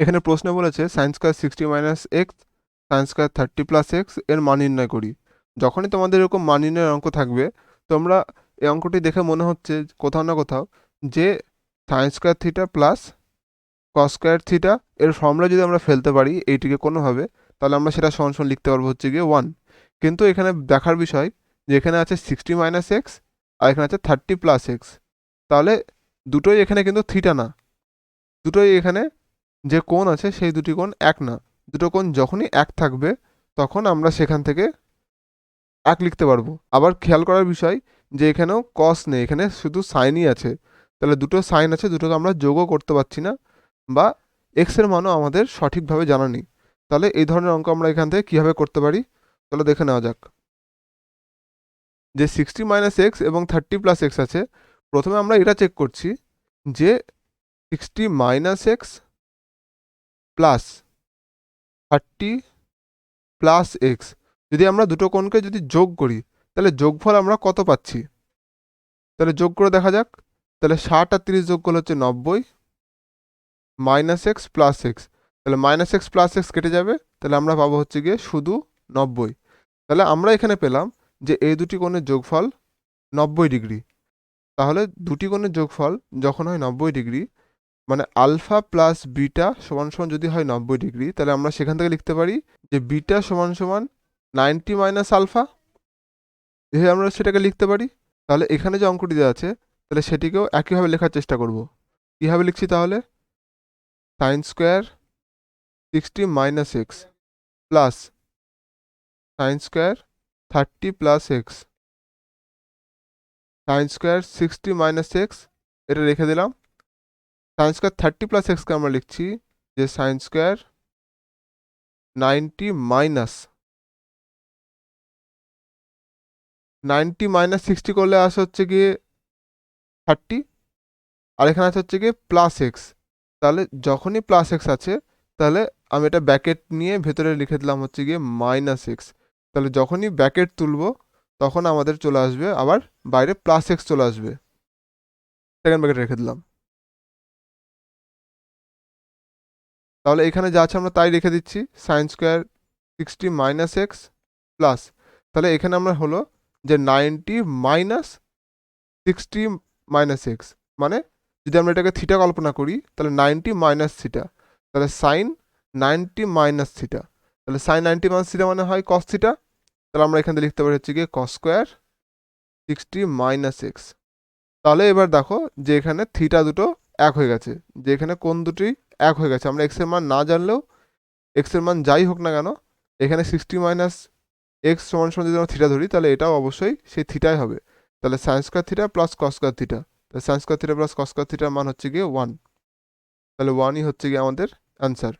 এখানে প্রশ্ন বলেছে sine square sixty minus x sine square thirty plus এক্সের মান নির্ণয় করি। যখনই তোমাদের এরকম মান নির্ণয়ের অঙ্ক থাকবে, তোমরা এই অঙ্কটি দেখে মনে হচ্ছে কোথাও না কোথাও যে sine square theta plus cos square theta এর ফর্মুলা যদি আমরা ফেলতে পারি এইটিকে কোনোভাবে, তাহলে আমরা সেটা সমান সমান লিখতে পারব হচ্ছে গিয়ে ওয়ান কিন্তু এখানে দেখার বিষয় যে এখানে আছে সিক্সটি মাইনাস এক্স আর এখানে আছে থার্টি প্লাস এক্স তাহলে দুটোই এখানে কিন্তু থিটা না। দুটোই এখানে যে কোণ আছে সেই দুটি কোণ এক না। দুটো কোণ যখনই এক থাকবে, তখন আমরা সেখান থেকে এক লিখতে পারব। আবার খেয়াল করার বিষয় যে এখানেও কস নেই, এখানে শুধু সাইনই আছে। তাহলে দুটো সাইন আছে, দুটোকে আমরা যোগও করতে পারছি না বা এক্সের মানও আমাদের সঠিকভাবে জানা নেই। তাহলে এই ধরনের অঙ্ক আমরা এখান থেকে কীভাবে করতে পারি? তাহলে দেখে নেওয়া যাক। যে সিক্সটি মাইনাস এক্স এবং থার্টি প্লাস এক্স আছে, প্রথমে আমরা এটা চেক করছি যে sixty minus x plus thirty plus x যদি আমরা দুটো কোণকে যদি যোগ করি, তাহলে যোগফল আমরা কত পাচ্ছি? তাহলে যোগ করে দেখা যাক। তাহলে ষাট আর তিরিশ যোগ করলে হচ্ছে নব্বই মাইনাস এক্স প্লাস এক্স তাহলে মাইনাস এক্স প্লাস এক্স কেটে যাবে। তাহলে আমরা পাবো হচ্ছে গিয়ে শুধু নব্বই। তাহলে আমরা এখানে পেলাম যে এই দুটি কোণের যোগফল নব্বই ডিগ্রি। তাহলে দুটি কোণের যোগফল যখন হয় নব্বই ডিগ্রি মানে আলফা প্লাস বিটা সমান সমান যদি হয় নব্বই ডিগ্রি, তাহলে আমরা সেখান থেকে লিখতে পারি যে বিটা সমান সমান নাইনটি মাইনাস আলফা। এভাবে আমরা সেটাকে লিখতে পারি। তাহলে এখানে যে অঙ্কটি দেওয়া আছে, তাহলে সেটিকেও একইভাবে লেখার চেষ্টা করব। কীভাবে লিখছি তাহলে? Sine square sixty minus x plus sine square thirty plus x. Sine square sixty minus x, এটা রেখে দিলাম। সাইন স্কোয়ার থার্টি প্লাস এক্সকে আমরা লিখছি, যে sine square ninety minus ninety minus sixty করলে আসে হচ্ছে গিয়ে থার্টি আর এখানে আছে হচ্ছে গিয়ে প্লাস এক্স তাহলে যখনই প্লাস এক্স আছে, তাহলে আমি এটা ব্যাকেট নিয়ে ভেতরে লিখে দিলাম হচ্ছে গিয়ে মাইনাস এক্স তাহলে যখনই ব্যাকেট তুলব, তখন আমাদের চলে আসবে আবার বাইরে প্লাস এক্স চলে আসবে। সেকেন্ড ব্যাকেট রেখে দিলাম। তাহলে এখানে যা আছে আমরা তাই রেখে দিচ্ছি। Sine square sixty minus x plus তাহলে এখানে আমরা হলো যে ninety minus sixty minus x মানে যদি আমরা এটাকে থিটা কল্পনা করি, তাহলে নাইনটি মাইনাস থিটা তাহলে সাইন নাইনটি মাইনাস থিটা তাহলে সাইন নাইনটি মাইনাস থিটা মানে হয় কস থিটা তাহলে আমরা এখান লিখতে পারি হচ্ছে গিয়ে cos square sixty minus x তাহলে এবার দেখো যে এখানে থিটা দুটো এক হয়ে গেছে। যে এখানে কোন দুটি এক হয়ে গেছে। আমরা এক্সের মান না জানলেও এক্সের মান যাই হোক না কেন, এখানে সিক্সটি মাইনাস এক্স সমান সমান যদি আমরা থিটা ধরি, তাহলে এটাও অবশ্যই সেই থিটাই হবে। তাহলে sine square theta plus cos square theta তাহলে sine square theta plus cos square থিটার মান হচ্ছে গিয়ে ওয়ান তাহলে ওয়ানই হচ্ছে গিয়ে আমাদের অ্যান্সার